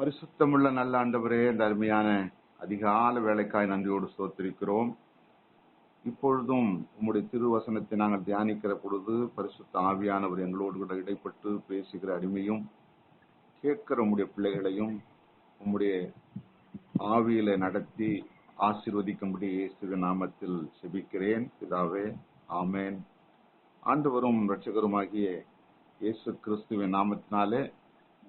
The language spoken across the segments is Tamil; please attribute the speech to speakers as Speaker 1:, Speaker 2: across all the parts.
Speaker 1: பரிசுத்தமுள்ள நல்ல ஆண்டவரே இந்த அருமையான அதிகால வேலைக்காய் நன்றியோடு சோத்திருக்கிறோம் இப்பொழுதும் உம்முடைய திருவசனத்தை நாங்கள் தியானிக்கிற பொழுது பரிசுத்த ஆவியானவர் எங்களோடு கூட இடைப்பட்டு பேசுகிற அடிமையும் கேட்கிற உம்முடைய பிள்ளைகளையும் உம்முடைய ஆவியில நடத்தி ஆசீர்வதிக்கும்படி இயேசுவின் நாமத்தில் செபிக்கிறேன். பிதாவே ஆமேன். ஆண்டவரும் இரட்சகருமாகிய இயேசு கிறிஸ்துவின் நாமத்தினாலே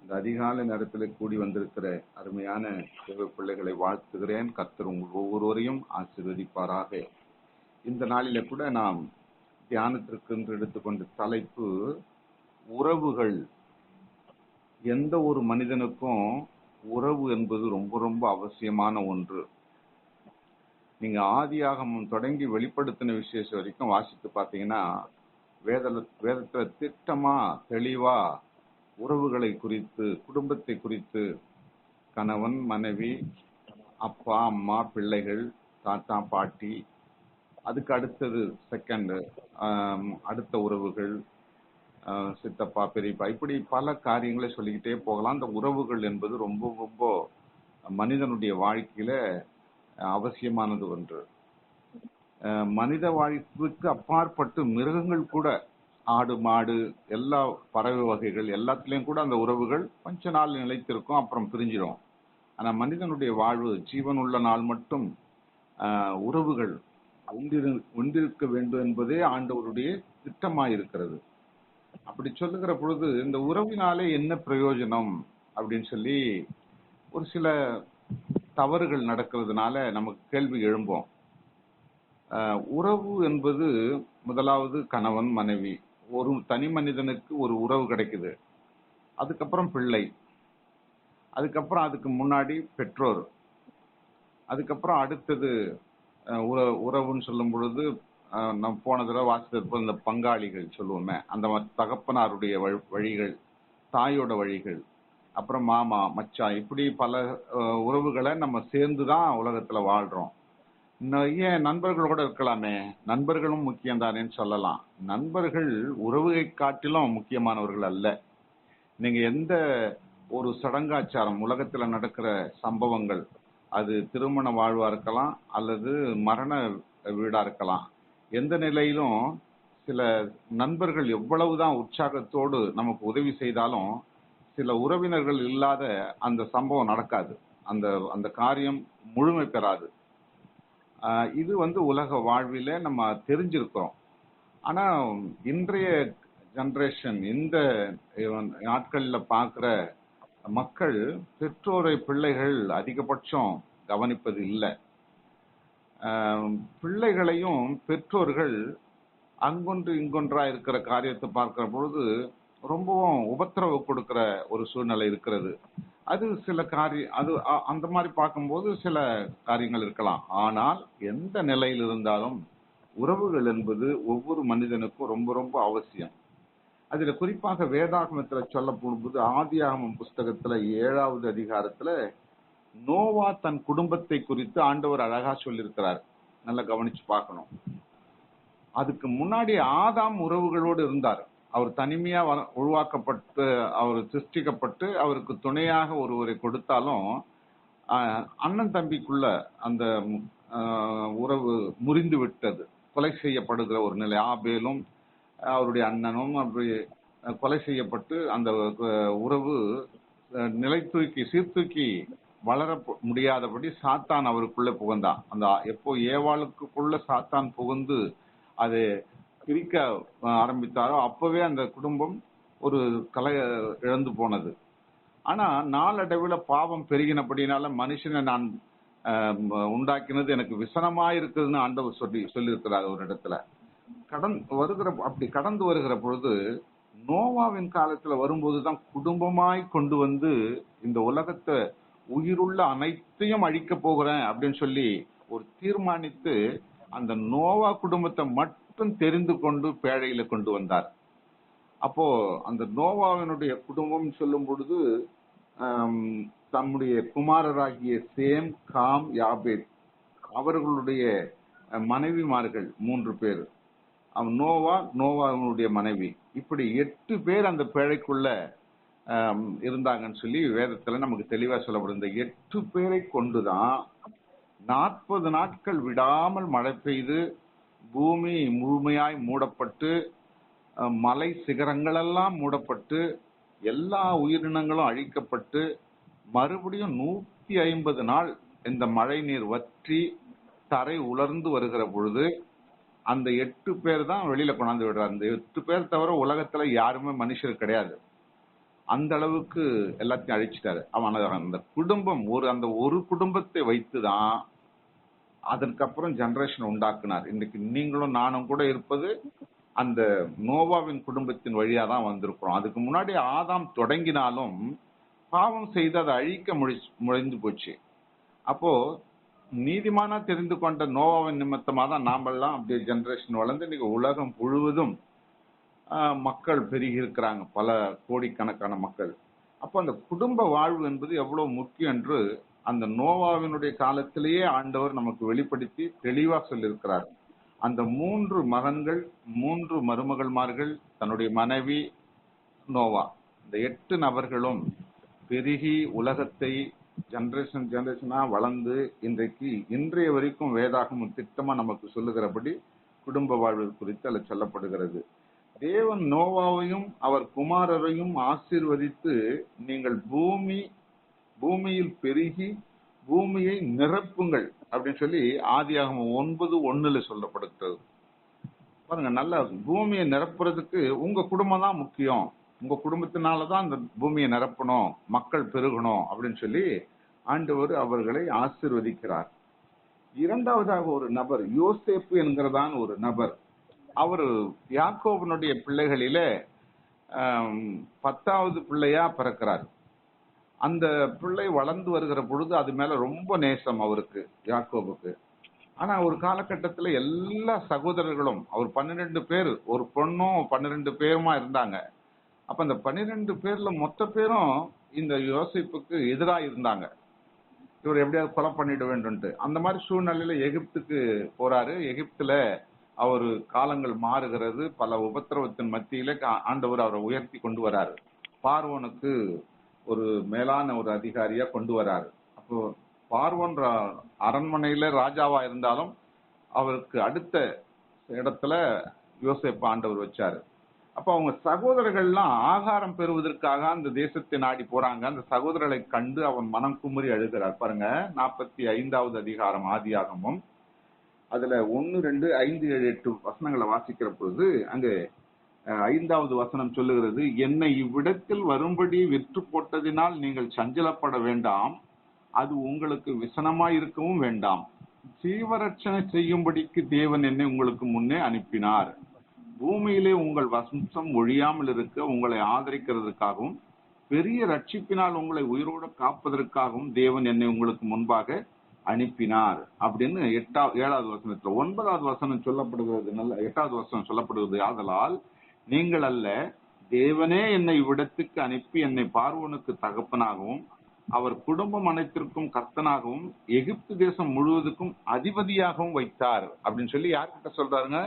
Speaker 1: இந்த அதிகாலை நேரத்தில் கூடி வந்திருக்கிற அருமையான தேவ பிள்ளைகளை வாழ்த்துகிறேன். கர்த்தர் உங்கள் ஒவ்வொருவரையும் ஆசீர்வதிப்பாராக. இந்த நாளில கூட நாம் தியானத்திற்கு என்று எடுத்துக்கொண்ட தலைப்பு உறவுகள். எந்த ஒரு மனிதனுக்கும் உறவு என்பது ரொம்ப ரொம்ப அவசியமான ஒன்று. நீங்க ஆதியாகமம் தொடங்கி வெளிப்படுத்தின விசேஷம் வரைக்கும் வாசித்து பார்த்தீங்கன்னா வேத வேதத்துல திட்டமா தெளிவா உறவுகளை குறித்து குடும்பத்தை குறித்து கணவன் மனைவி அப்பா அம்மா பிள்ளைகள் தாத்தா பாட்டி அதுக்கு அடுத்தது செகண்ட் அடுத்த உறவுகள் சித்தப்பா பெரியப்பா இப்படி பல காரியங்களை சொல்லிக்கிட்டே போகலாம். அந்த உறவுகள் என்பது ரொம்ப ரொம்ப மனிதனுடைய வாழ்க்கையில அவசியமானது ஒன்று. மனித வாழ்க்கைக்கு அப்பாற்பட்டு மிருகங்கள் கூட ஆடு மாடு எல்லா பறவை வகைகள் எல்லாத்துலேயும் கூட அந்த உறவுகள் கொஞ்ச நாள் நிலைத்திருக்கும் அப்புறம் பிரிஞ்சிடும். ஆனால் மனிதனுடைய வாழ்வு ஜீவன் உள்ள நாள் மட்டும் உறவுகள் ஒன்றிரு- ஒன்றிருக்க வேண்டும் என்பதே ஆண்டவருடைய திட்டமாயிருக்கிறது. அப்படி சொல்லுகிற பொழுது இந்த உறவினாலே என்ன பிரயோஜனம்? அப்படின்னு சொல்லி ஒரு சில தவறுகள் நடக்கிறதுனால நமக்கு கேள்வி எழும்போம். உறவு என்பது முதலாவது கணவன் மனைவி. ஒரு தனி மனிதனுக்கு ஒரு உறவு கிடைக்குது. அதுக்கப்புறம் பிள்ளை. அதுக்கப்புறம் அதுக்கு முன்னாடி பெற்றோர். அதுக்கப்புறம் அடுத்தது உற- உறவுன்னு சொல்லும் பொழுது நம்ம போன தடவை வாசித்தது இந்த பங்காளிகள் சொல்லுவோமே அந்த தகப்பனாருடைய வழி- வழிகள் தாயோட வழிகள் அப்புறம் மாமா மச்சான் இப்படி பல உறவுகளை நம்ம சேர்ந்து தான் உலகத்தில் வாழ்கிறோம் ஏன் நண்பர்களோட இருக்கலாமே. நண்பர்களும் முக்கியம் தானேன்னு சொல்லலாம். நண்பர்கள் உறவுகை காட்டிலும் முக்கியமானவர்கள் அல்ல. நீங்க எந்த ஒரு சடங்காச்சாரம் உலகத்துல நடக்கிற சம்பவங்கள் அது திருமண வாழ்வா இருக்கலாம் அல்லது மரண வீடா இருக்கலாம் எந்த நிலையிலும் சில நண்பர்கள் எவ்வளவுதான் உற்சாகத்தோடு நமக்கு உதவி செய்தாலும் சில உறவினர்கள் இல்லாத அந்த சம்பவம் நடக்காது. அந்த அந்த காரியம் முழுமை பெறாது. இது வந்து உலக வாழ்வில நம்ம தெரிஞ்சிருக்கிறோம். ஆனா இன்றைய ஜென்ரேஷன் இந்த நாட்களில் நாட்கள்ல மக்கள் பெற்றோரை பிள்ளைகள் அதிகபட்சம் கவனிப்பது இல்லை. பிள்ளைகளையும் பெற்றோர்கள் அங்கொன்று இங்கொன்றா இருக்கிற காரியத்தை பார்க்கிற பொழுது ரொம்பவும் உபத்திரவு கொடுக்கிற ஒரு சூழ்நிலை இருக்கிறது. அது சில காரியம் அது அ- அந்த மாதிரி பார்க்கும்போது சில காரியங்கள் இருக்கலாம். ஆனால் எந்த நிலையில் இருந்தாலும் உறவுகள் என்பது ஒவ்வொரு மனிதனுக்கும் ரொம்ப ரொம்ப அவசியம். அதுல குறிப்பாக வேதாகமத்துல சொல்லப்படும்போது ஆதியாகமம் புஸ்தகத்துல ஏழாவது அதிகாரத்துல நோவா தன் குடும்பத்தை குறித்து ஆண்டவர் அழகா சொல்லியிருக்கிறார். நல்லா கவனிச்சு பார்க்கணும். அதுக்கு முன்னாடி ஆதாம் உறவுகளோடு இருந்தார். அவர் தனிமையா வ- உருவாக்கப்பட்டு அவர் சிருஷ்டிக்கப்பட்டு அவருக்கு துணையாக ஒருவரை கொடுத்தாலும் அண்ணன் தம்பிக்குள்ள அந்த உறவு முறிந்து விட்டது. கொலை செய்யப்படுகிற ஒரு நிலை. ஆபேலும் அவருடைய அண்ணனும் அப்படி கொலை செய்யப்பட்டு அந்த உறவு நிலைத்தூக்கி நிலை தூக்கி சீர்தூக்கி வளர முடியாதபடி சாத்தான் அவருக்குள்ள புகுந்தான். அந்த எப்போ ஏவாளுக்குள்ள சாத்தான் புகுந்து அது பிரிக்க ஆரம்பித்தாரோ அப்பவே அந்த குடும்பம் ஒரு கலை இழந்து போனது. ஆனா நாளடைவில் பாவம் பெருகினபடினால மனுஷனை நான் உண்டாக்கினது எனக்கு விசனமா இருக்குதுன்னு ஆண்டவர் சொல்லி சொல்லியிருக்கிறார் ஒரு இடத்துல. கடன் வருகிற அப்படி கடந்து வருகிற பொழுது நோவாவின் காலத்துல வரும்போதுதான் குடும்பமாய் கொண்டு வந்து இந்த உலகத்தை உயிருள்ள அனைத்தையும் அழிக்க போகிறேன் அப்படின்னு சொல்லி ஒரு தீர்மானித்து அந்த நோவா குடும்பத்தை மட்டும் தெரிந்து கொண்டு பேழையில கொண்டு வந்தார். அப்போ அந்த நோவாவினுடைய குடும்பம் சொல்லும் பொழுது தம்முடைய குமாரராகிய சேம் காம் யாபேத் அவர்களுடைய மனைவிமார்கள் மூன்று பேர். அவன் நோவா நோவாவினுடைய மனைவி. இப்படி எட்டு பேர் அந்த பேழைக்குள்ள இருந்தாங்கன்னு சொல்லி வேதத்துல நமக்கு தெளிவா சொல்லப்படும். இந்த எட்டு பேரை கொண்டுதான் நாற்பது நாட்கள் விடாமல் மழை பெய்து பூமி முழுமையாய் மூடப்பட்டு மலை சிகரங்களெல்லாம் மூடப்பட்டு எல்லா உயிரினங்களும் அழிக்கப்பட்டு மறுபடியும் நூத்தி ஐம்பது நாள் இந்த மழை நீர் வற்றி தரை உலர்ந்து வருகிற பொழுது அந்த எட்டு பேர் தான் வெளியில கொண்டாந்து விடுறாரு. அந்த எட்டு பேர் தவிர உலகத்துல யாருமே மனுஷர் கிடையாது. அந்த அளவுக்கு எல்லாத்தையும் அழிச்சிட்டாரு. அவன் அந்த குடும்பம் ஒரு அந்த ஒரு குடும்பத்தை வைத்துதான் அதற்கப்புறம் ஜெனரேஷன் உண்டாக்குனார். இன்னைக்கு நீங்களும் நானும் கூட இருப்பது அந்த நோவாவின் குடும்பத்தின் வழியா தான் வந்திருக்கிறோம். அதுக்கு முன்னாடி ஆதாம் தொடங்கினாலும் பாவம் செய்து அதை அழிக்க முடி முடிந்து போச்சு. அப்போ நீதிமானா தெரிந்து கொண்ட நோவாவின் நிமித்தமாக தான் நாமெல்லாம் அப்படியே ஜென்ரேஷன் வளர்ந்து இன்னைக்கு உலகம் முழுவதும் மக்கள் பெருகி இருக்கிறாங்க. பல கோடிக்கணக்கான மக்கள். அப்போ அந்த குடும்ப வாழ்வு என்பது எவ்வளவு முக்கியம் என்று அந்த நோவாவினுடைய காலத்திலேயே ஆண்டவர் நமக்கு வெளிப்படுத்தி தெளிவா சொல்லியிருக்கிறார். அந்த மூன்று மகன்கள் மூன்று மருமகள்மார்கள் தன்னுடைய மனைவி நோவா. இந்த எட்டு நபர்களும் பெருகி உலகத்தை ஜென்ரேஷன் ஜென்ரேஷனா வளர்ந்து இன்றைக்கு இன்றைய வரைக்கும் வேதாகமும் திட்டமா நமக்கு சொல்லுகிறபடி குடும்ப வாழ்வு குறித்து அதில் சொல்லப்படுகிறது. தேவன் நோவாவையும் அவர் குமாரரையும் ஆசீர்வதித்து நீங்கள் பூமி பூமியில் பெருகி பூமியை நிரப்புங்கள் அப்படின்னு சொல்லி ஆதியாகமம் ஒன்பது ஒன்னுல சொல்லப்படுகிறது. பாருங்க நல்ல பூமியை நிரப்புறதுக்கு உங்க குடும்பம் தான் முக்கியம். உங்க குடும்பத்தினால தான் இந்த பூமியை நிரப்பணும். மக்கள் பெருகணும் அப்படின்னு சொல்லி ஆண்டவர் அவர்களை ஆசிர்வதிக்கிறார். இரண்டாவதாக ஒரு நபர் யோசேப்பு என்கிறதான் ஒரு நபர். அவர் யாக்கோபனுடைய பிள்ளைகளிலே பத்தாவது பிள்ளையா பிறக்கிறார். அந்த பிள்ளை வளர்ந்து வருகிற பொழுது அது மேல ரொம்ப நேசம் அவருக்கு யாக்கோபுக்கு. ஆனா ஒரு காலகட்டத்துல எல்லா சகோதரர்களும் அவர் பன்னிரெண்டு பேர் ஒரு பொண்ணும் பன்னிரெண்டு பேருமா இருந்தாங்க. அப்ப அந்த பன்னிரெண்டு பேர்ல மொத்த பேரும் இந்த யோசிப்புக்கு எதிரா இருந்தாங்க. இவர் எப்படியாவது கொலை பண்ணிட வேண்டும்ட்டு அந்த மாதிரி சூழ்நிலையில எகிப்துக்கு போறாரு. எகிப்துல அவர் காலங்கள் மாறுகிறது. பல உபத்திரவத்தின் மத்தியில கா- ஆண்டவர் அவரை உயர்த்தி கொண்டு வராரு. பார்வோனுக்கு ஒரு மேலான ஒரு அதிகாரியா கொண்டு வராரு. அப்போ பார்வோன் அரண்மனையில ராஜாவா இருந்தாலும் அவருக்கு அடுத்த இடத்துல யோசேப்பு ஆண்டவர் வச்சாரு. அப்ப அவங்க சகோதரர்கள்லாம் ஆகாரம் பெறுவதற்காக அந்த தேசத்தை நாடி போறாங்க. அந்த சகோதரர்களை கண்டு அவன் மனம் குமுறி அழுகிறார். பாருங்க நாற்பத்தி ஐந்தாவது அதிகாரம் ஆதியாகமும். அதுல ஒன்னு ரெண்டு ஐந்து ஏழு எட்டு வசனங்களை வாசிக்கிற பொழுது அங்கே ஐந்தாவது வசனம் சொல்லுகிறது என்னை இவ்விடத்தில் வரும்படி விற்று போட்டதினால் நீங்கள் சஞ்சலப்பட வேண்டாம் அது உங்களுக்கு விசனமாய் இருக்கவும் வேண்டாம். ஜீவரட்சணை செய்யும்படிக்கு தேவன் என்னை உங்களுக்கு முன்னே அனுப்பினார். பூமியிலே உங்கள் வசம்சம் ஒழியாமல் இருக்க உங்களை ஆதரிக்கிறதுக்காகவும் பெரிய ரட்சிப்பினால் உங்களை உயிரோடு காப்பதற்காகவும் தேவன் என்னை உங்களுக்கு முன்பாக அனுப்பினார். அப்படின்னு எட்டா ஏழாவது வசனத்துல ஒன்பதாவது வசனம் சொல்லப்படுகிறது நல்ல எட்டாவது வசனம் சொல்லப்படுகிறது ஆதலால் நீங்கள் அல்ல தேவனே என்னை இவ்விடத்துக்கு அனுப்பி என்னை பார்வோனுக்கு தகப்பனாகவும் அவர் குடும்பம் அனைத்திற்கும் கர்த்தனாகவும் எகிப்து தேசம் முழுவதுக்கும் அதிபதியாகவும் வைத்தார். அப்படின்னு சொல்லி யார்கிட்ட சொல்றாருங்க?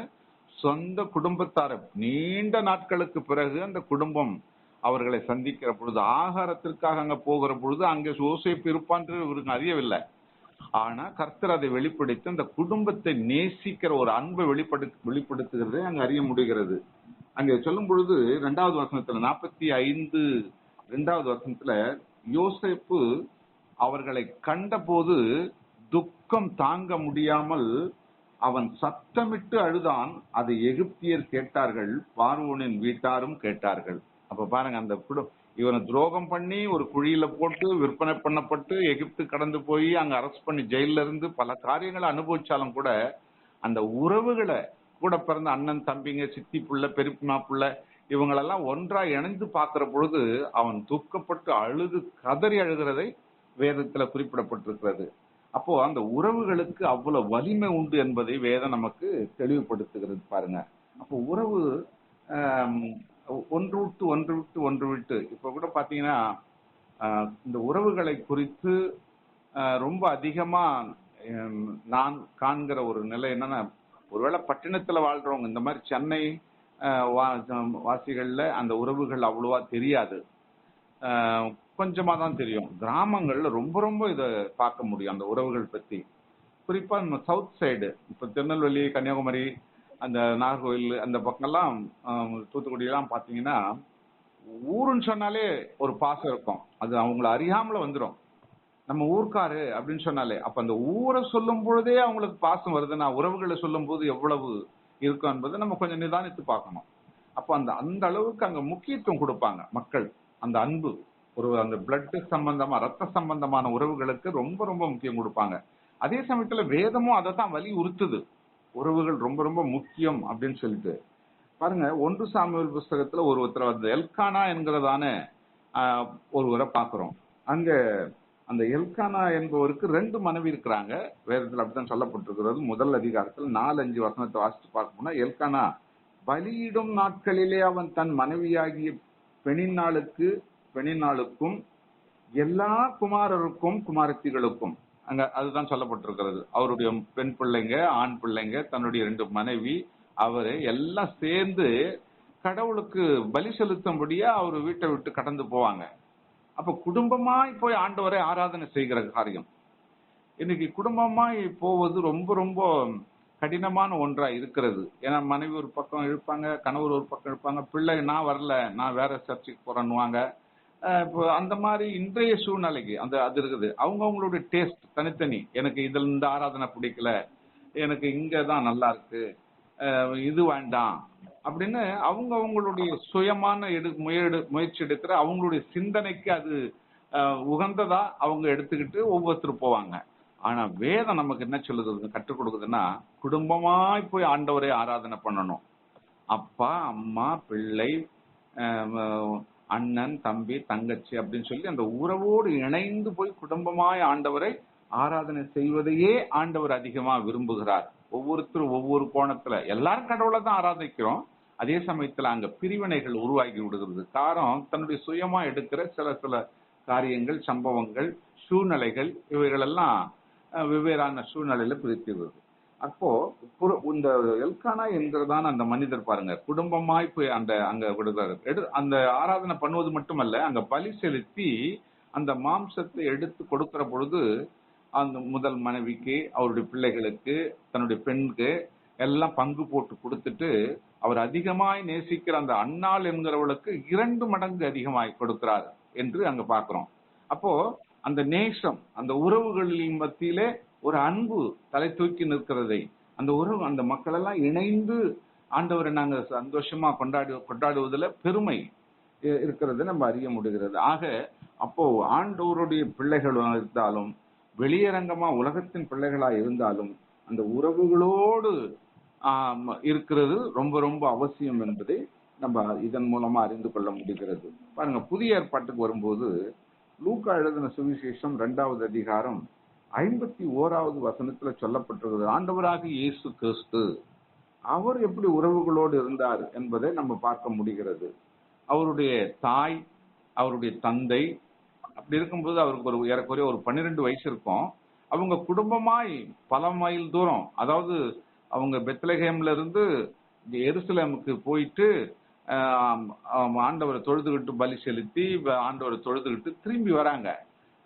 Speaker 1: சொந்த குடும்பத்தார. நீண்ட நாட்களுக்கு பிறகு அந்த குடும்பம் அவர்களை சந்திக்கிற பொழுது ஆகாரத்திற்காக அங்க போகிற பொழுது அங்கே யோசேப்பு இருப்பான்று இவருக்கு அறியவில்லை. ஆனா கர்த்தர் அதை வெளிப்படுத்தி அந்த குடும்பத்தை நேசிக்கிற ஒரு அன்பை வெளிப்படு வெளிப்படுத்துகிறதை அங்க அறிய முடிகிறது. அங்க சொல்லும் பொழுது இரண்டாவது வசனத்துல நாற்பத்தி ஐந்து இரண்டாவது வசனத்துல யோசேப்பு அவர்களை கண்டபோது துக்கம் தாங்க முடியாமல் அவன் சத்தமிட்டு அழுதான். அதை எகிப்தியர் கேட்டார்கள் பார்வோனின் வீட்டாரும் கேட்டார்கள். அப்ப பாருங்க அந்த குடும் இவனை துரோகம் பண்ணி ஒரு குழியில போட்டு விற்பனை பண்ணப்பட்டு எகிப்து கடந்து போய் அங்க அரெஸ்ட் பண்ணி ஜெயில இருந்து பல காரியங்களை அனுபவிச்சாலும் கூட அந்த உறவுகளை கூட பிறந்த அண்ணன் தம்பிங்க சித்தி புள்ள பெருப்பினா புள்ள இவங்களெல்லாம் ஒன்றா இணைந்து பார்க்கிற பொழுது அவன் துக்கப்பட்டு அழுது கதறி அழுகிறதை வேதத்துல குறிப்பிடப்பட்டிருக்கிறது. அப்போ அந்த உறவுகளுக்கு அவ்வளவு வலிமை உண்டு என்பதை வேதம் நமக்கு தெளிவுபடுத்துகிறது பாருங்க. அப்போ உறவு ஒன்று விட்டு ஒன்று விட்டு ஒன்று விட்டு இப்ப கூட பாத்தீங்கன்னா இந்த உறவுகளை குறித்து ரொம்ப அதிகமா நான் காண்கிற ஒரு நிலை என்னன்னா ஒருவேளை பட்டினத்துல வாழ்றவங்க இந்த மாதிரி சென்னை வா- வாசிகள்ல அந்த உறவுகள் அவ்வளவா தெரியாது. கொஞ்சமாக கொஞ்சமா தான் தெரியும். கிராமங்கள்ல ரொம்ப ரொம்ப இதை பார்க்க முடியும் அந்த உறவுகள் பத்தி. குறிப்பா நம்ம சவுத் சைடு இப்ப திருநெல்வேலி கன்னியாகுமரி அந்த நாகர்கோவில் அந்த பக்கம்லாம் தூத்துக்குடியெல்லாம் பாத்தீங்கன்னா ஊருன்னு சொன்னாலே ஒரு பாசம் இருக்கும். அது அவங்கள அறியாமல வந்துடும் நம்ம ஊர்க்காரு அப்படின்னு சொன்னாலே அப்ப அந்த ஊரை சொல்லும் பொழுதே அவங்களுக்கு பாசம் வருதுன்னா உறவுகளை சொல்லும் போது எவ்வளவு இருக்கும் என்பதை நம்ம கொஞ்சம் நிதானித்து பார்க்கணும். அப்ப அந்த அந்த அளவுக்கு அங்க முக்கியத்துவம் கொடுப்பாங்க மக்கள். அந்த அன்பு ஒரு அந்த பிளட் சம்பந்தமா ரத்த சம்பந்தமான உறவுகளுக்கு ரொம்ப ரொம்ப முக்கியம் கொடுப்பாங்க. அதே சமயத்துல வேதமும் அதை தான் வலியுறுத்துது உறவுகள் ரொம்ப ரொம்ப முக்கியம் அப்படின்னு சொல்லிட்டு. பாருங்க ஒன்று சாமியல் புஸ்தகத்துல ஒரு ஒருத்தர் அந்த எல்கானா என்கிறதான ஒருவரை பார்க்கிறோம். அங்க அந்த எல்கானா என்பவருக்கு ரெண்டு மனைவி இருக்கிறாங்க. வேதத்தில் அப்படித்தான் சொல்லப்பட்டிருக்கிறது. முதல் அதிகாரத்தில் நாலு அஞ்சு வசனத்தை வாசித்து பார்க்கணும்னா எல்கானா பலியிடும் நாட்களிலே அவன் தன் மனைவியாகிய பெணினாளுக்கு பெணினாளுக்கும் எல்லா குமாரருக்கும் குமாரத்திகளுக்கும் அங்க அதுதான் சொல்லப்பட்டிருக்கிறது. அவருடைய பெண் பிள்ளைங்க ஆண் பிள்ளைங்க தன்னுடைய ரெண்டு மனைவி அவரு எல்லாம் சேர்ந்து கடவுளுக்கு பலி செலுத்தும்படியா அவர் வீட்டை விட்டு கடந்து போவாங்க. அப்ப குடும்பமாய் போய் ஆண்டவரை ஆராதனை செய்கிற காரியம். இன்னைக்கு குடும்பமாய் போவது ரொம்ப ரொம்ப கடினமான ஒன்றா இருக்கிறது. ஏன்னா மனைவி ஒரு பக்கம் இழுப்பாங்க கணவர் ஒரு பக்கம் இழுப்பாங்க பிள்ளை நான் வரல நான் வேற சர்ச்சுக்கு போறேன்னுவாங்க. இப்போ அந்த மாதிரி இன்றைய சூழ்நிலைக்கு அந்த அது இருக்குது. அவங்க அவங்களுடைய டேஸ்ட் தனித்தனி. எனக்கு இதுல இந்த ஆராதனை பிடிக்கல. எனக்கு இங்கே தான் நல்லா இருக்கு. இது வேண்டாம். அப்படின்னு அவங்க அவங்களுடைய சுயமான எடு முயடு முயற்சி எடுக்கிற அவங்களுடைய சிந்தனைக்கு அது உகந்ததா அவங்க எடுத்துக்கிட்டு ஒவ்வொருத்தர் போவாங்க. ஆனா வேதம் நமக்கு என்ன சொல்லுது கற்றுக் கொடுக்குதுன்னா குடும்பமாய் போய் ஆண்டவரை ஆராதனை பண்ணணும். அப்பா அம்மா பிள்ளை அஹ், அண்ணன் தம்பி தங்கச்சி அப்படின்னு சொல்லி அந்த உறவோடு இணைந்து போய் குடும்பமாய் ஆண்டவரை ஆராதனை செய்வதையே ஆண்டவர் அதிகமா விரும்புகிறார். ஒவ்வொருத்தரும் ஒவ்வொரு கோணத்துல. எல்லாரும் கடவுளை தான் ஆராதிக்கிறோம். அதே சமயத்துல அங்க பிரிவினைகள் உருவாகி விடுகிறது. காரணம் தன்னுடைய சுயமா எடுக்கிற சில சில காரியங்கள் சம்பவங்கள் சூழ்நிலைகள் இவைகளெல்லாம் வெவ்வேறான சூழ்நிலையில பிரிக்கிறது அப்போ இந்த எல்கானா என்கிறதான அந்த மனிதர் பாருங்க. குடும்பமாய் போய் அந்த அங்க விடுகிறாரு. எடு அந்த ஆராதனை பண்ணுவது மட்டுமல்ல அங்க பலி செலுத்தி அந்த மாம்சத்தை எடுத்து கொடுக்கிற பொழுது அந்த முதல் மனைவிக்கு அவருடைய பிள்ளைகளுக்கு தன்னுடைய பெண்ணுக்கு எல்லாம் பங்கு போட்டு கொடுத்துட்டு அவர் அதிகமாய் நேசிக்கிற அந்த அன்னாள் என்கிறவளுக்கு இரண்டு மடங்கு அதிகமாய் கொடுக்கிறார் என்று அங்க பாக்குறோம் அப்போ அந்த நேசம் அந்த உறவுகளின் மத்தியிலே ஒரு அன்பு தலை தூக்கி நிற்கிறதை அந்த உறவு அந்த மக்கள் எல்லாம் இணைந்து ஆண்டவரை நாங்க சந்தோஷமா கொண்டாடி கொண்டாடுவதில் பெருமை இருக்கிறது நம்ம அறிய முடிகிறது. ஆக அப்போ ஆண்டவருடைய பிள்ளைகள் இருந்தாலும் வெளியரங்கமா உலகத்தின் பிள்ளைகளா இருந்தாலும் அந்த உறவுகளோடு இருக்கிறது ரொம்ப ரொம்ப அவசியம் என்பதை நம்ம இதன் மூலமா அறிந்து கொள்ள முடிகிறது. பாருங்க புதிய ஏற்பாட்டுக்கு வரும்போது லூக்கா எழுதின சுவிசேஷம் இரண்டாவது அதிகாரம் ஐம்பத்தி ஓராவது வசனத்துல சொல்லப்பட்டிருக்கிறது. ஆண்டவராக இயேசு கிறிஸ்து அவர் எப்படி உறவுகளோடு இருந்தார் என்பதை நம்ம பார்க்க முடிகிறது. அவருடைய தாய் அவருடைய தந்தை அப்படி இருக்கும்போது அவருக்கு ஒரு ஏறக்குறைய ஒரு பன்னிரெண்டு வயசு இருக்கும். அவங்க குடும்பமாய் பல மைல் தூரம் அதாவது அவங்க பெத்லஹேம்ல இருந்து எருசலேமுக்கு போயிட்டு ஆண்டவரை தொழுதுகிட்டு பலி செலுத்தி ஆண்டவரை தொழுதுகிட்டு திரும்பி வராங்க.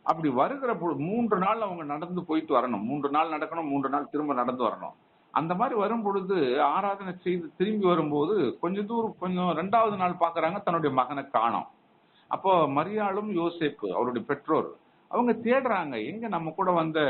Speaker 1: அப்படி வருகிற மூன்று நாள் அவங்க நடந்து போயிட்டு வரணும். மூன்று நாள் நடக்கணும் மூன்று நாள் திரும்ப நடந்து வரணும். அந்த மாதிரி வரும் பொழுது ஆராதனை செய்து திரும்பி வரும்போது கொஞ்சம் தூரம் கொஞ்சம் ரெண்டாவது நாள் பாக்குறாங்க தன்னுடைய மகனை காணோம். அப்போ மரியாளும் யோசேப்பு அவருடைய பெற்றோர் அவங்க தேடுறாங்க எங்க நம்ம கூட வந்த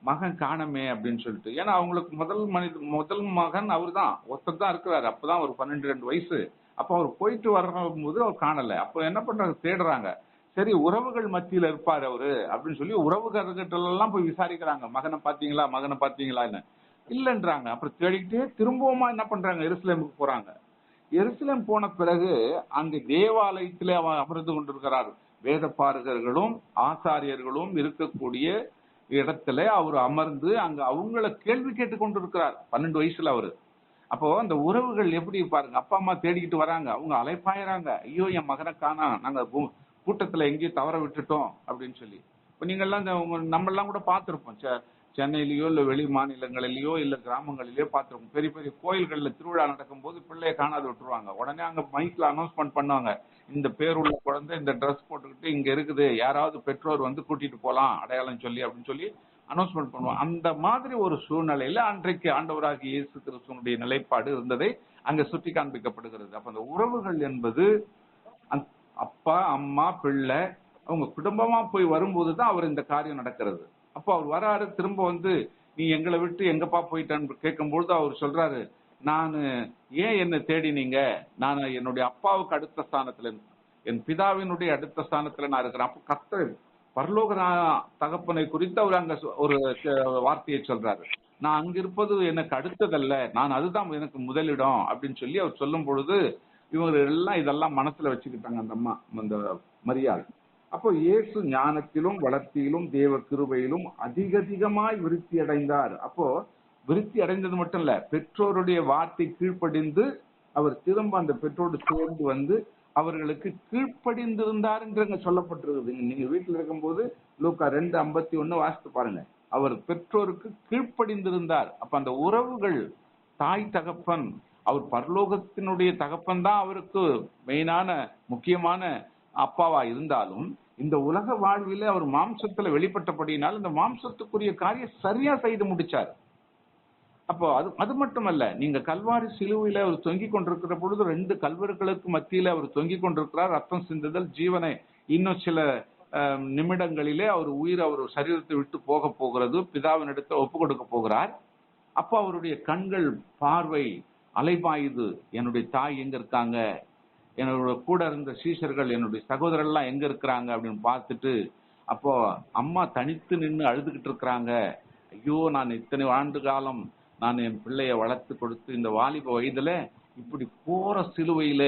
Speaker 1: மகன் காணமே அப்படின்னு சொல்லிட்டு. ஏன்னா அவங்களுக்கு முதல் மனித முதல் மகன் அவர் தான் ஒருத்தர் தான் இருக்கிறாரு. அப்பதான் ஒரு பன்னெண்டு ரெண்டு வயசு. அப்போ அவர் போயிட்டு வரும்போது அவர் காணலை. அப்போ என்ன பண்றாங்க? தேடுறாங்க. சரி உறவுகள் மத்தியில் இருப்பார் அவரு அப்படின்னு சொல்லி உறவுகாரர்கிட்டலாம் போய் விசாரிக்கிறாங்க. மகனை பார்த்தீங்களா? மகனை பாத்தீங்களான்னு இல்லைன்றாங்க. அப்புறம் தேடிக்கிட்டே திரும்பவுமா என்ன பண்றாங்க? எருசலேமுக்கு போறாங்க. எருசலேம் போன பிறகு அங்கு தேவாலயத்தில் அவர் அமர்ந்து கொண்டிருக்கிறார். வேத பாரகர்களும் ஆசாரியர்களும் இருக்கக்கூடிய இடத்துல அவர் அமர்ந்து அங்க அவங்கள கேள்வி கேட்டு கொண்டிருக்கிறார். பன்னெண்டு வயசுல அவரு. அப்போ அந்த உறவுகள் எப்படி பாருங்க. அப்பா அம்மா தேடிக்கிட்டு வராங்க. அவங்க அலைப்பாயிறாங்க. ஐயோ என் மகனை காணா. நாங்க கூட்டத்துல எங்கேயும் தவற விட்டுட்டோம் அப்படின்னு சொல்லி. இப்ப நீங்க எல்லாம் இந்த நம்ம எல்லாம் கூட பாத்திருப்போம் ச- சென்னையிலயோ இல்ல வெளி மாநிலங்களிலயோ இல்ல கிராமங்களிலயோ பார்த்திருக்கோம். பெரிய பெரிய கோயில்கள்ல திருவிழா நடக்கும்போது பிள்ளைய காணாது விட்டுருவாங்க. உடனே அங்க மைக்ல அனௌன்ஸ்மெண்ட் பண்ணுவாங்க. இந்த பேருள்ள குழந்தை இந்த ட்ரெஸ் போட்டுக்கிட்டு இங்க இருக்குது. யாராவது பெற்றோர் வந்து கூட்டிட்டு போலாம் அடையாளம் சொல்லி அப்படின்னு சொல்லி அனௌன்ஸ்மெண்ட் பண்ணுவோம் அந்த மாதிரி ஒரு சூழ்நிலையில அன்றைக்கு ஆண்டவராகி இயேசு கிறிஸ்துவனுடைய நிலைப்பாடு இருந்ததை அங்க சுட்டி காண்பிக்கப்படுகிறது. அப்ப அந்த உறவுகள் என்பது அப்பா அம்மா பிள்ளை அவங்க குடும்பமா போய் வரும்போது தான் அவர் இந்த காரியம் நடக்கிறது. அப்போ அவர் வராரு திரும்ப வந்து நீ எங்களை விட்டு எங்கப்பா போயிட்டான்னு கேட்கும்பொழுது அவர் சொல்றாரு நான் ஏன் என்ன தேடினீங்க? நான் என்னுடைய அப்பாவுக்கு அடுத்த ஸ்தானத்துல என் பிதாவினுடைய அடுத்த ஸ்தானத்துல நான் இருக்கிறேன். அப்போ கர்த்தர் பரலோக தகப்பனை குறித்து அவர் அங்க ஒரு வார்த்தையை சொல்றாரு. நான் அங்க இருப்பது எனக்கு அடுத்ததல்ல. நான் அதுதான் எனக்கு முதலிடம். அப்படின்னு சொல்லி அவர் சொல்லும் பொழுது இவங்க எல்லாம் இதெல்லாம் மனசுல வச்சுக்கிட்டாங்க அந்த அம்மா அந்த மரியாதை. அப்போ இயேசு ஞானத்திலும் வளர்த்தியிலும் தேவ கிருபையிலும் அதிக அதிகமாய் விருத்தி அடைந்தார். அப்போ விருத்தி அடைந்தது மட்டும் இல்ல பெற்றோருடைய வார்த்தை கீழ்ப்படிந்து அவர் திரும்ப அந்த பெற்றோடு சேர்ந்து வந்து அவர்களுக்கு கீழ்ப்படிந்திருந்தார் என்று சொல்லப்பட்டிருக்குது நீங்க வீட்டில் இருக்கும்போது லூக்கா ரெண்டு ஐம்பத்தி ஒண்ணு வாசித்து பாருங்க. அவர் பெற்றோருக்கு கீழ்ப்படிந்திருந்தார். அப்ப அந்த உறவுகள் தாய் தகப்பன் அவர் பரலோகத்தினுடைய தகப்பன் தான் அவருக்கு மெயினான முக்கியமான அப்பாவா இருந்தாலும் இந்த உலக வாழ்வில அவர் மாம்சத்துல வெளிப்பட்டபடியினால் இந்த மாம்சத்துக்குரிய காரியம் சரியா செய்து முடிச்சார். அப்போ அது அது மட்டுமல்ல நீங்க கல்வாரி சிலுவையில அவர் தொங்கிக் கொண்டிருக்கிற பொழுது ரெண்டு கல்வர்களுக்கு மத்தியில அவர் தொங்கிக் கொண்டிருக்கிறார். ரத்தம் சிந்துதல் ஜீவனை இன்னும் சில நிமிடங்களிலே அவர் உயிர் அவர் சரீரத்தை விட்டு போக போகிறது. பிதாவின் இடத்தை ஒப்பு கொடுக்க போகிறார். அப்போ அவருடைய கண்கள் பார்வை அலைபாயுது. என்னுடைய தாய் எங்க இருக்காங்க? என்னோட கூட இருந்த சீஷர்கள் என்னுடைய சகோதரர்லாம் எங்க இருக்கிறாங்க அப்படின்னு பார்த்துட்டு அப்போ அம்மா தனித்து நின்று அழுதுகிட்டு இருக்கிறாங்க. ஐயோ நான் இத்தனை ஆண்டு காலம் நான் என் பிள்ளைய வளர்த்து கொடுத்து இந்த வாலிப வயதுல இப்படி போற சிலுவையில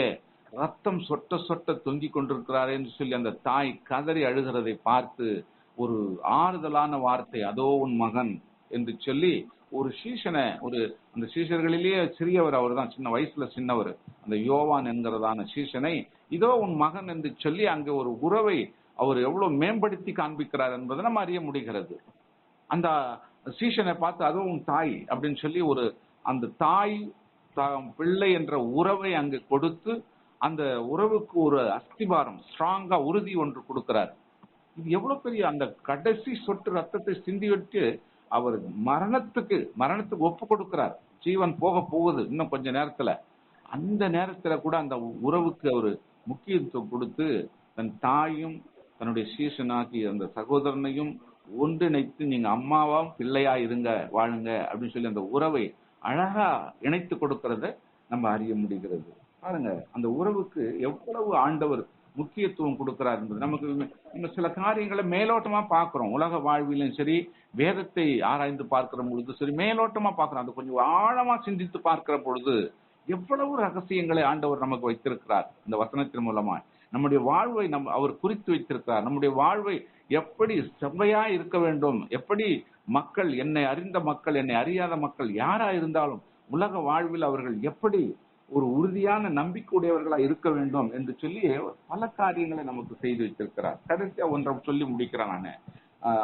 Speaker 1: ரத்தம் சொட்ட சொட்ட தொங்கி கொண்டிருக்கிறாரேன்னு சொல்லி அந்த தாய் கதறி அழுகிறதை பார்த்து ஒரு ஆறுதலான வார்த்தை அதோ உன் மகன் என்று சொல்லி ஒரு சீஷனை ஒரு அந்த சீஷர்களிலேயே சிறியவர் அவர் தான் சின்ன வயசுல சின்னவர். அந்த யோவான் என்கிறதான சீஷனை இதோ உன் மகன் என்று சொல்லி அங்கே ஒரு உறவை அவர் எவ்வளவு மேம்படுத்தி காண்பிக்கிறார் என்பதை நம்ம அறிய முடிகிறது. அந்த சீஷனை பார்த்து அதுவும் உன் தாய் அப்படின்னு சொல்லி ஒரு அந்த தாய் பிள்ளை என்ற உறவை அங்கு கொடுத்து அந்த உறவுக்கு ஒரு அஸ்திபாரம் ஸ்ட்ராங்கா உறுதி ஒன்று கொடுக்கிறார். இது எவ்வளவு பெரிய அந்த கடைசி சொட்டு ரத்தத்தை சிந்திவிட்டு அவர் மரணத்துக்கு மரணத்துக்கு ஒப்பு கொடுக்கிறார். ஜீவன் போக போகுது இன்னும் கொஞ்ச நேரத்துல. அந்த நேரத்துல கூட அந்த உறவுக்கு அவர் முக்கியத்துவம் கொடுத்து தன் தாயும் தன்னுடைய சீசனாகி அந்த சகோதரனையும் ஒன்றிணைத்து நீங்க அம்மாவா பிள்ளையா இருங்க வாழுங்க அப்படின்னு சொல்லி அந்த உறவை அழகா இணைத்து கொடுக்கறத நம்ம அறிய முடிகிறது. பாருங்க அந்த உறவுக்கு எவ்வளவு ஆண்டவர் முக்கியத்துவம் கொடுக்கிறார் என்பது நமக்கு இன்னும் சில காரியங்களை மேலோட்டமா பார்க்கிறோம். உலக வாழ்விலும் சரி வேதத்தை ஆராய்ந்து பார்க்கிற பொழுது சரி மேலோட்டமா பார்க்கிறோம். அது கொஞ்சம் ஆழமா சிந்தித்து பார்க்கிற பொழுது எவ்வளவு ரகசியங்களை ஆண்டவர் நமக்கு வைத்திருக்கிறார் இந்த வசனத்தின் மூலமா. நம்முடைய வாழ்வை நம் அவர் குறித்து வைத்திருக்கிறார். நம்முடைய வாழ்வை எப்படி செவ்வையா இருக்க வேண்டும்? எப்படி மக்கள் என்னை அறிந்த மக்கள் என்னை அறியாத மக்கள் யாரா இருந்தாலும் உலக வாழ்வில் அவர்கள் எப்படி ஒரு உறுதியான நம்பிக்கையுடையவர்களா இருக்க வேண்டும் என்று சொல்லி பல காரியங்களை நமக்கு செய்து வைத்திருக்கிறார். கடைசியா ஒன்றை சொல்லி முடிக்கிறேன் நானு.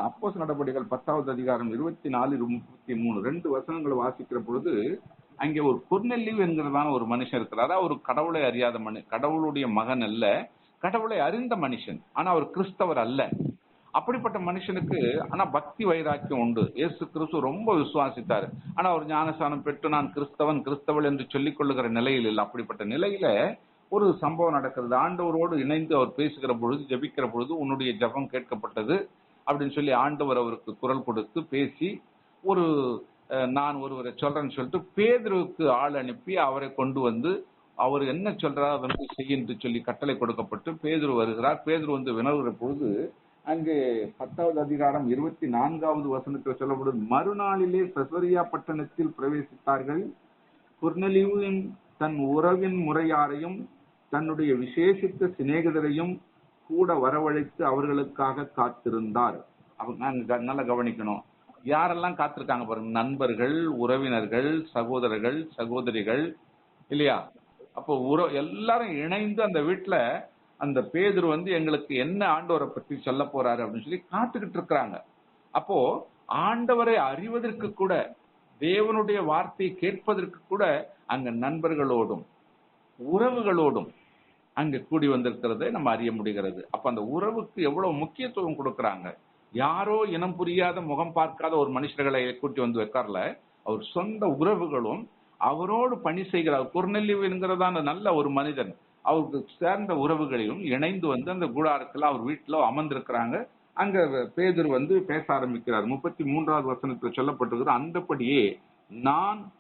Speaker 1: அப்போஸ் நடவடிக்கைகள் பத்தாவது அதிகாரம் இருபத்தி நாலு முப்பத்தி மூணு ரெண்டு வசனங்களை வாசிக்கிற பொழுது அங்கே ஒரு குர்நெல்லிவ் என்கிறதான ஒரு மனுஷன் இருக்கிறாரு. அவர் கடவுளை அறியாத மனு கடவுளுடைய மகன் அல்ல கடவுளை அறிந்த மனுஷன். ஆனா அவர் கிறிஸ்தவர் அல்ல. அப்படிப்பட்ட மனுஷனுக்கு ஆனா பக்தி வைராக்கியம் உண்டு. இயேசு கிறிஸ்து ரொம்ப விசுவாசித்தாரு. ஆனா அவர் ஞானஸ்தானம் பெற்று நான் கிறிஸ்தவன் கிறிஸ்தவள் என்று சொல்லிக் கொள்ளுகிற நிலையில் இல்லை. அப்படிப்பட்ட நிலையில ஒரு சம்பவம் நடக்கிறது. ஆண்டவரோடு இணைந்து அவர் பேசுகிற பொழுது ஜெபிக்கிற பொழுது உன்னுடைய ஜபம் கேட்கப்பட்டது அப்படின்னு சொல்லி ஆண்டவர் அவருக்கு குரல் கொடுத்து பேசி ஒரு நான் ஒருவரை சொல்றேன்னு சொல்லிட்டு பேதுருவுக்கு ஆள் அனுப்பி அவரை கொண்டு வந்து அவர் என்ன சொல்றாரோ அதை வந்து செய்ய என்று சொல்லி கட்டளை கொடுக்கப்பட்டு பேதுரு வருகிறார். பேதுரு வந்து வினவுகிற பொழுது அங்கு பத்தாவது அதிகாரம் இருபத்தி நான்காவது வசனத்தில் சொல்லப்படும் மறுநாளிலே செசரியா பட்டணத்தில் பிரவேசித்தார்கள். குர்நலியுவின் தன் உறவின் முறையாரையும் தன்னுடைய விசேஷித்த சிநேகிதரையும் கூட வரவழைத்து அவர்களுக்காக காத்திருந்தார். அவங்க நல்லா கவனிக்கணும். யாரெல்லாம் காத்திருக்காங்க பாருங்க. நண்பர்கள் உறவினர்கள் சகோதரர்கள் சகோதரிகள் இல்லையா? அப்போ உற எல்லாரும் இணைந்து அந்த வீட்டில் அந்த பேதுரு வந்து எங்களுக்கு என்ன ஆண்டவரை பற்றி சொல்ல போறாரு அப்படின்னு சொல்லி காத்துக்கிட்டு இருக்கிறாங்க. அப்போ
Speaker 2: ஆண்டவரை அறிவதற்கு கூட தேவனுடைய வார்த்தையை கேட்பதற்கு கூட அங்க நண்பர்களோடும் உறவுகளோடும் அங்க கூடி வந்திருக்கிறதை நம்ம அறிய முடிகிறது. அப்ப அந்த உறவுக்கு எவ்வளவு முக்கியத்துவம் கொடுக்கறாங்க? யாரோ இனம் புரியாத முகம் பார்க்காத ஒரு மனுஷர்களை கூட்டி வந்து வைக்கார்ல அவர் சொந்த உறவுகளும் அவரோடு பணி செய்கிறார். குர்நெல்லி என்கிறதான நல்ல ஒரு மனிதன். அவருக்கு சேர்ந்த உறவுகளையும் இணைந்து வந்து அந்த கூடாரத்தில் அவர் வீட்டில் அமர்ந்திருக்கிறாங்க. அங்க பேதர் வந்து பேச ஆரம்பிக்கிறார். முப்பத்தி மூன்றாவது வசனத்தில் சொல்லப்பட்டிருக்கிறது அந்தபடியே நான்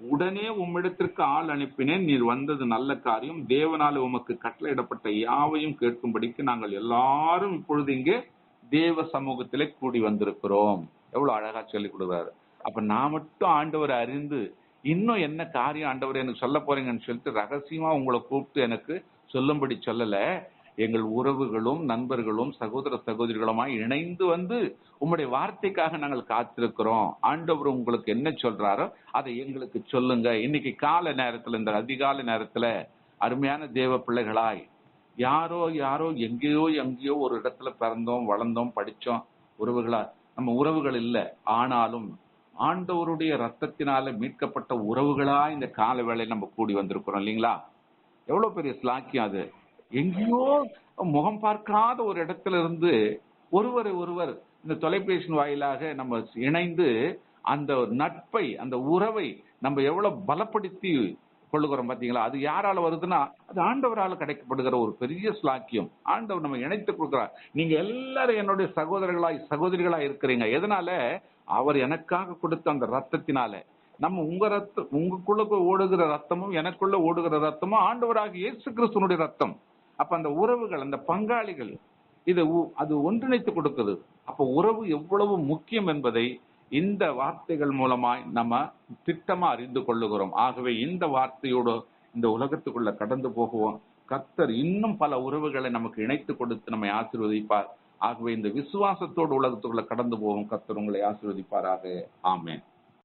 Speaker 2: உடனே உம்மிடத்திற்கு ஆள் அனுப்பினேன். நீர் வந்தது நல்ல காரியம். தேவனால் உமக்கு கட்டளையிடப்பட்ட யாவையும் கேட்கும்படிக்கு நாங்கள் எல்லாரும் இப்பொழுது இங்கே தேவ சமூகத்திலே கூடி வந்திருக்கிறோம். எவ்வளவு அழகா சொல்லி கொடுக்குறாரு. அப்ப நான் மட்டும் ஆண்டவர் அறிந்து இன்னும் என்ன காரியம் ஆண்டவர் எனக்கு சொல்ல போறீங்கன்னு சொல்லிட்டு ரகசியமா உங்களை கூப்பிட்டு எனக்கு சொல்லும்படி சொல்லல. எங்கள் உறவுகளும் நண்பர்களும் சகோதர சகோதரிகளுமாய் இணைந்து வந்து உங்களுடைய வார்த்தைக்காக நாங்கள் காத்திருக்கிறோம். ஆண்டவர் உங்களுக்கு என்ன சொல்றாரோ அதை எங்களுக்கு சொல்லுங்க. இன்னைக்கு கால நேரத்துல இந்த அதிகால நேரத்துல அருமையான தேவ பிள்ளைகளாய் யாரோ யாரோ எங்கேயோ எங்கேயோ ஒரு இடத்துல பிறந்தோம் வளர்ந்தோம் படிச்சோம் உறவுகளா நம்ம உறவுகள் இல்ல. ஆனாலும் ஆண்டவருடைய ரத்தத்தினால மீட்கப்பட்ட உறவுகளா இந்த கால வேளையில் நம்ம கூடி வந்திருக்கிறோம் இல்லைங்களா? எவ்வளவு பெரிய ஸ்லாக்கியம் அது. எங்கேயோ முகம் பார்க்காத ஒரு இடத்துல இருந்து ஒருவர் ஒருவர் இந்த தொலைபேசி வாயிலாக நம்ம இணைந்து அந்த நட்பை அந்த உறவை நம்ம எவ்வளவு பலப்படுத்தி கொள்ளுகிறோம் பாத்தீங்களா? அது யாரால வருதுன்னா அது ஆண்டவரால் கிடைக்கப்படுகிற ஒரு பெரிய ஸ்லாக்கியம். ஆண்டவர் நம்ம இணைத்து கொடுக்கிறார். நீங்க எல்லாரும் என்னுடைய சகோதரர்களாய் சகோதரிகளாய் இருக்கிறீங்க. எதனால? அவர் எனக்காக கொடுத்த அந்த ரத்தத்தினால. நம்ம உங்க ரத்தம் உங்களுக்குள்ள ஓடுகிற ரத்தமும் எனக்குள்ள ஓடுகிற ரத்தமும் ஆண்டவராக இயேசு கிறிஸ்துனுடைய ரத்தம். அப்ப அந்த உறவுகள் அந்த பங்காளிகள் இது உ- அது ஒன்றிணைத்து கொடுக்குது. அப்ப உறவு எவ்வளவு முக்கியம் என்பதை இந்த வார்த்தைகள் மூலமாய் நம்ம திட்டமா அறிந்து கொள்ளுகிறோம். ஆகவே இந்த வார்த்தையோடு இந்த உலகத்துக்குள்ள கடந்து போகுவோம். கர்த்தர் இன்னும் பல உறவுகளை நமக்கு இணைத்து கொடுத்து நம்மை ஆசீர்வதிப்பார். ஆகவே இந்த விசுவாசத்தோடு உலகத்துக்குள்ள கடந்து போகும் கர்த்தர் உங்களை ஆசீர்வதிப்பாராக. ஆமேன்.